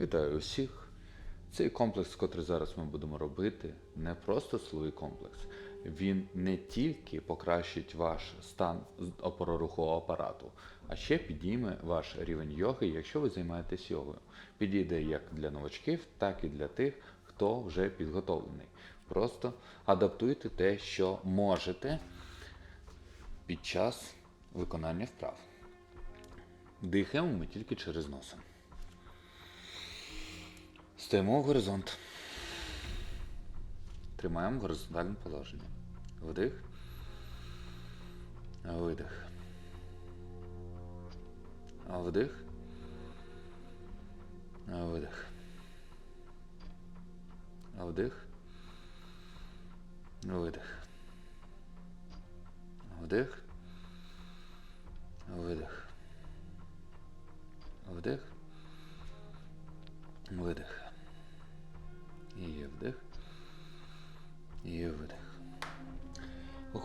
Вітаю усіх. Цей комплекс, котрий зараз ми будемо робити, не просто силовий комплекс. Він не тільки покращить ваш стан опорорухового апарату, а ще підійме ваш рівень йоги, якщо ви займаєтесь йогою. Підійде як для новачків, так і для тих, хто вже підготовлений. Просто адаптуйте те, що можете під час виконання вправ. Дихаємо ми тільки через носа. Стоїмо в горизонт. Тримаємо горизонтальне положення. Вдих. Видих. Вдих. Видих. Вдих. Видих. Вдих. Видих. Вдих. Видих.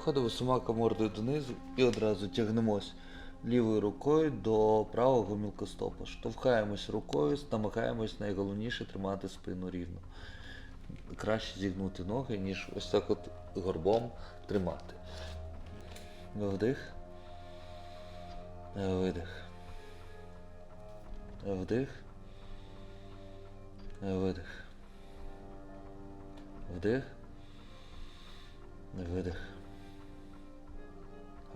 Виходимо сумака мордою донизу і одразу тягнемось лівою рукою до правого мілкостопа. Штовхаємось рукою, намагаємось найголовніше тримати спину рівно. Краще зігнути ноги, ніж ось так от горбом тримати. Вдих. Видих. Вдих. Видих. Вдих. Видих.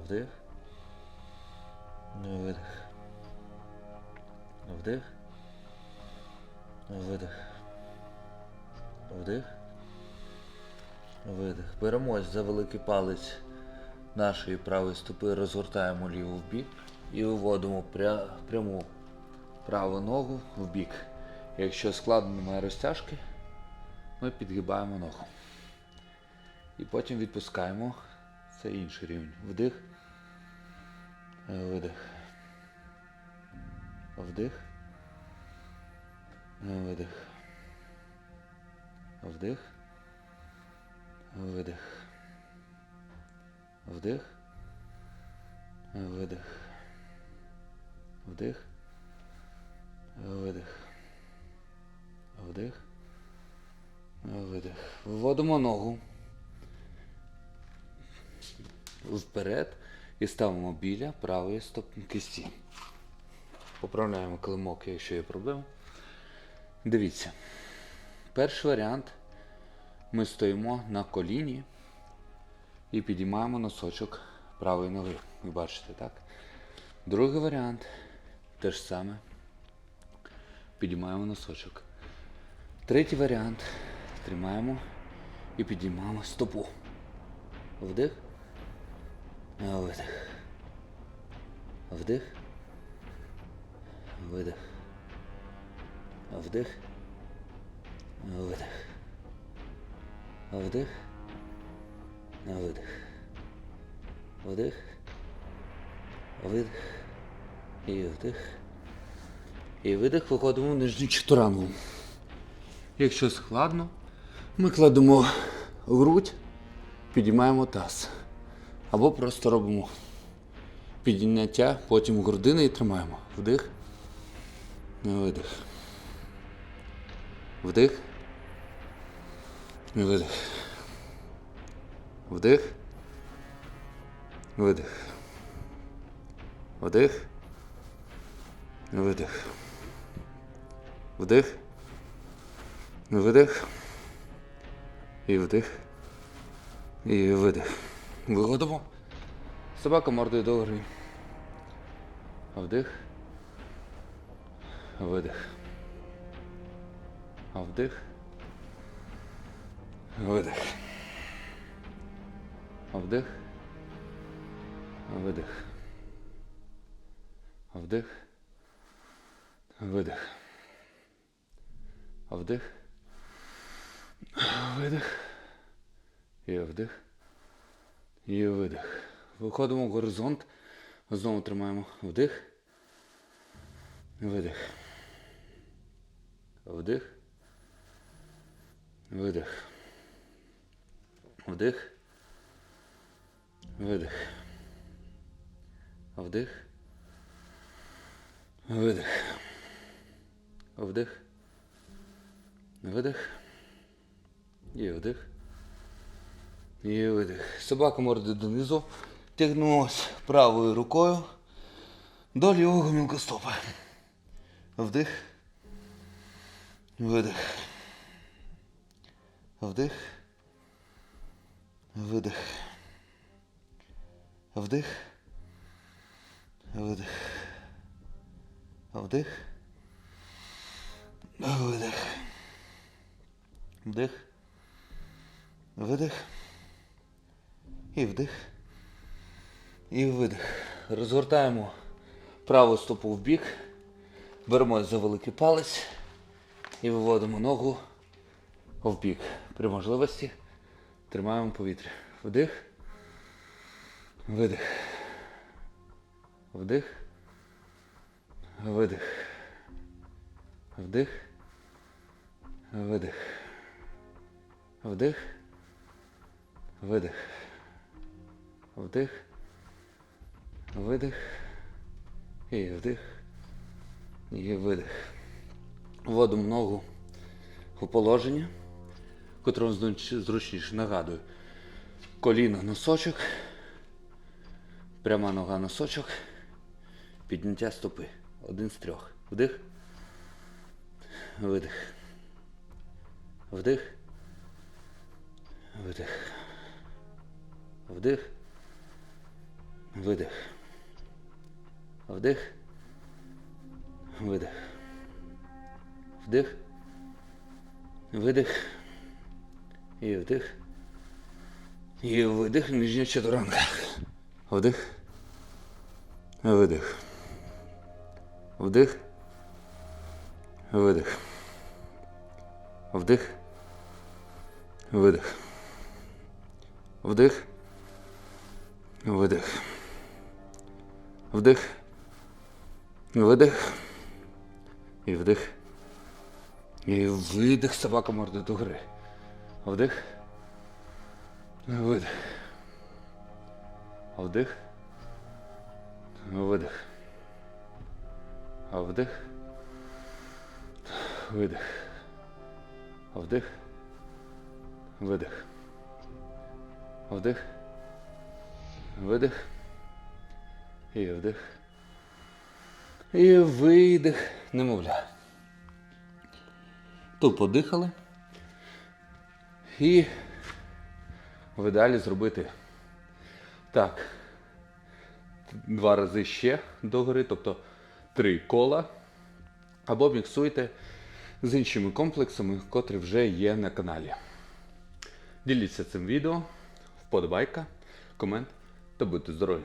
Вдих. Видих. Вдих. Видих. Вдих. Видих. Беремось за великий палець нашої правої стопи, розгортаємо ліву в бік і виводимо пря... пряму праву ногу в бік. Якщо складно немає розтяжки, ми підгибаємо ногу. І потім відпускаємо. Це інший рівень. Вдих. Видих. Вдих. Видих. Вдих. Видих. Вдих. Видих. Вдих. Видих. Вдих. Видих. Виводимо ногу вперед і ставимо біля правої стопни. Поправляємо килимок, якщо є проблема. Дивіться. Перший варіант. Ми стоїмо на коліні і підіймаємо носочок правої ноги. Ви бачите, так? Другий варіант. Те ж саме. Підіймаємо носочок. Третій варіант. Тримаємо і підіймаємо стопу. Вдих. Видих. Вдих. Видих. Вдих. Видих. Вдих. Видих. Вдих. Видих. І вдих. І видих виходимо в нижню чотирангу. Якщо складно, ми кладемо грудь, підіймаємо таз. Або просто робимо підняття, потім грудини і тримаємо. Вдих. не Видих. Вдих. Не Видих. Вдих. Видих. Вдих. Видих. Вдих. Видих. І вдих. І видих. Виходимо. Собака мордою до гори. Вдих. Видих. Вдих. Видих. Вдих. Видих. Вдих. Видих. Вдих. Видих. І вдих. І видих. Виходимо в горизонт. Знову тримаємо вдих. Видих. Вдих. Видих. Вдих. Видих. Вдих. Видих. Вдих. Видих. І вдих. І видих. Собака морди донизу. Тягнулась правою рукою до лівого мілкостопа. Вдих. Видих. Вдих. Видих. Вдих. Видих. Вдих. Видих. Вдих. Видих. І вдих. І видих. Розгортаємо праву стопу в бік. Беремо за великий палець і виводимо ногу в бік. При можливості тримаємо повітря. Вдих. Видих. Вдих. Видих. Вдих. Видих. Вдих. Видих. Вдих. Видих. І вдих. І видих. Вводимо ногу у положення, котрому зручніше- нагадую. Коліно носочок. Пряма нога носочок. Підняття стопи. Один з трьох. Вдих. Видих. Вдих. Видих. Вдих. Видих. Вдих. Видих. Вдих. Видих. І вдих. І видих нижня чотиранка. Вдих. Видих. Вдих. Видих. Вдих. Видих. Вдих. Видих. Вдих. Видих. І вдих. І видих собака морди до гри. Вдих. Видих. Вдих. Видих. Вдих. Видих. Вдих. Видих. Вдих. Видих. І вдих. І видих. Немовля. Тут подихали. І в ідеалі зробити так. Два рази ще догори, тобто три кола. Або міксуйте з іншими комплексами, котрі вже є на каналі. Діліться цим відео, вподобайка, комент та будьте здорові!